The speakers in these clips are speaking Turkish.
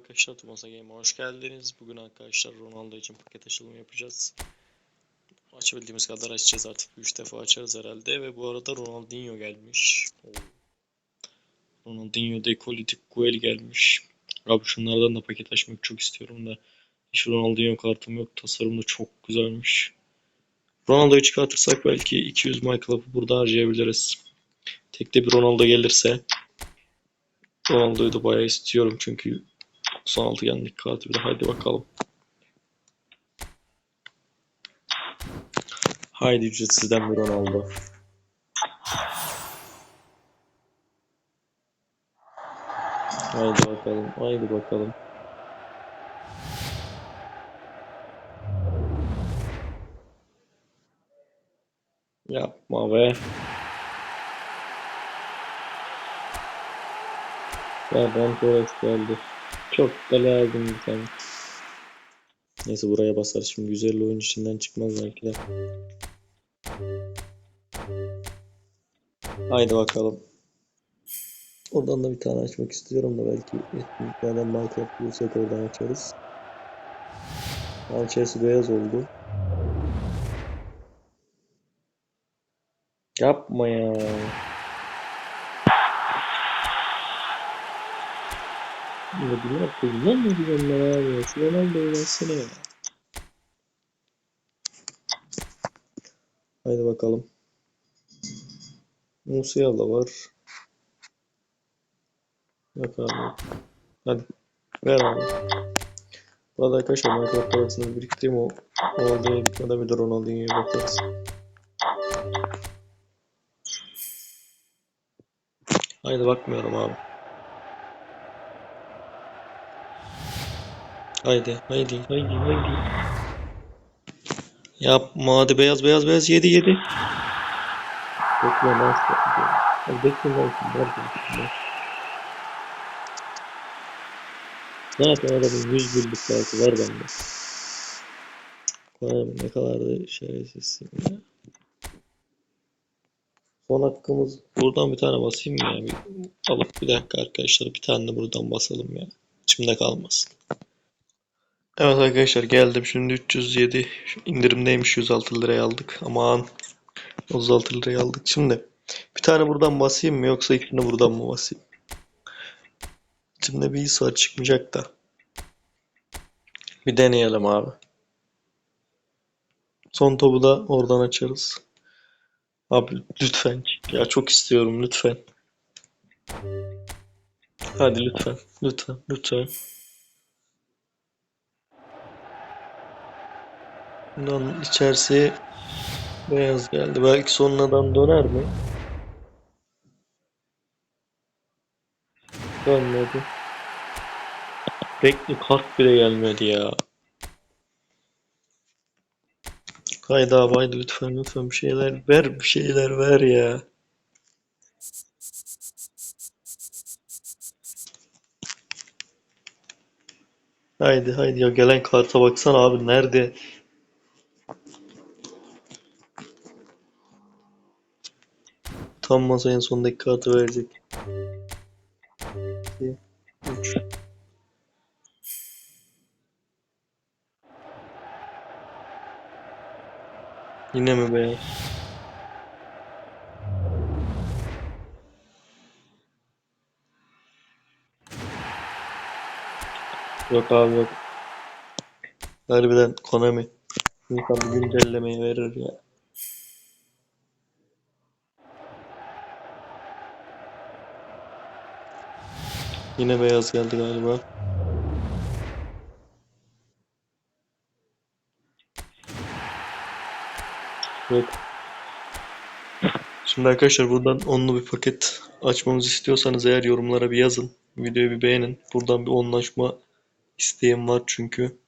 arkadaşlar, Tumasa Game'e hoş geldiniz. Bugün arkadaşlar Ronaldo için paket açılımı yapacağız. Açabildiğimiz kadar açacağız artık. 3 defa açarız herhalde. Ve bu arada Ronaldinho gelmiş. Ronaldinho dekolitik Guel gelmiş. Abi şunlardan da paket açmak çok istiyorum da. Hiç Ronaldinho kartım yok. Tasarım da çok güzelmiş. Ronaldo'yu çıkartırsak belki 200 My Club'ı burada harcayabiliriz. Tekte bir Ronaldo gelirse Ronaldo'yu da bayağı istiyorum çünkü 96 yendik kartı bir de hadi bakalım. Haydi ücretsizden bir Ronaldo. Haydi bakalım, haydi bakalım. Yapma be. Ferran Torres geldi. Çok da lazım bir tane. Neyse buraya basar şimdi. Güzel oyun içinden çıkmaz belki de. Haydi bakalım. Oradan da bir tane açmak istiyorum da belki etkinliklerden Minecraft bulursak oradan açarız. Alçesi beyaz oldu. Yapma ya. Ya yapayım lan ne güzeller abi ya. Şu Ronaldo'yu versene ya. Haydi bakalım. Musiala var. Yok abi. Hadi. Ver abi. Bu arada arkadaşlar Minecraft parasını biriktireyim o Ronaldo'ya bitmeden bir de Ronaldinho'ya bakarız. Haydi bakmıyorum abi. Haydi, haydi, haydi, haydi. Yapma hadi beyaz beyaz beyaz yedi yedi. Bekle lan bekle lan bekle. Zaten adamın 100 birlik farkı var bende. Vay be, ne kadar da şerefsizsin ya. Son hakkımız buradan bir tane basayım mı ya? Bir, alıp bir dakika arkadaşlar bir tane de buradan basalım ya. İçimde kalmasın. Evet arkadaşlar geldim. Şimdi 307 Şu indirimdeymiş. 106 liraya aldık. Aman 36 liraya aldık. Şimdi bir tane buradan basayım mı yoksa ikisini buradan mı basayım? İçimde bir his var çıkmayacak da. Bir deneyelim abi. Son topu da oradan açarız. Abi lütfen ya çok istiyorum lütfen. Hadi lütfen lütfen lütfen Bundan içerisi beyaz geldi. Belki sonradan döner mi? Dönmedi. Bekle kart bile gelmedi ya. Haydi abi haydi lütfen lütfen bir şeyler ver bir şeyler ver ya. Haydi haydi ya gelen karta baksana abi nerede? Tam masa en sondaki kartı verecek. 2, 3. Yine mi be? Yok abi yok. Harbiden Konami. İnsan bir güncellemeyi verir ya. Yine beyaz geldi galiba. Yok. Şimdi arkadaşlar buradan onlu bir paket açmamızı istiyorsanız eğer yorumlara bir yazın. Videoyu bir beğenin. Buradan bir onlaşma isteğim var çünkü.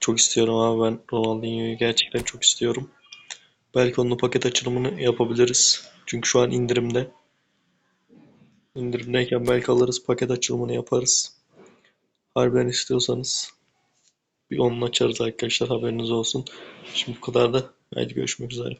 Çok istiyorum abi ben Ronaldinho'yu gerçekten çok istiyorum. Belki onlu paket açılımını yapabiliriz. Çünkü şu an indirimde. İndirimdeyken belki alırız paket açılımını yaparız. Harbiden istiyorsanız bir onunla açarız arkadaşlar haberiniz olsun. Şimdi bu kadar da. Haydi görüşmek üzere.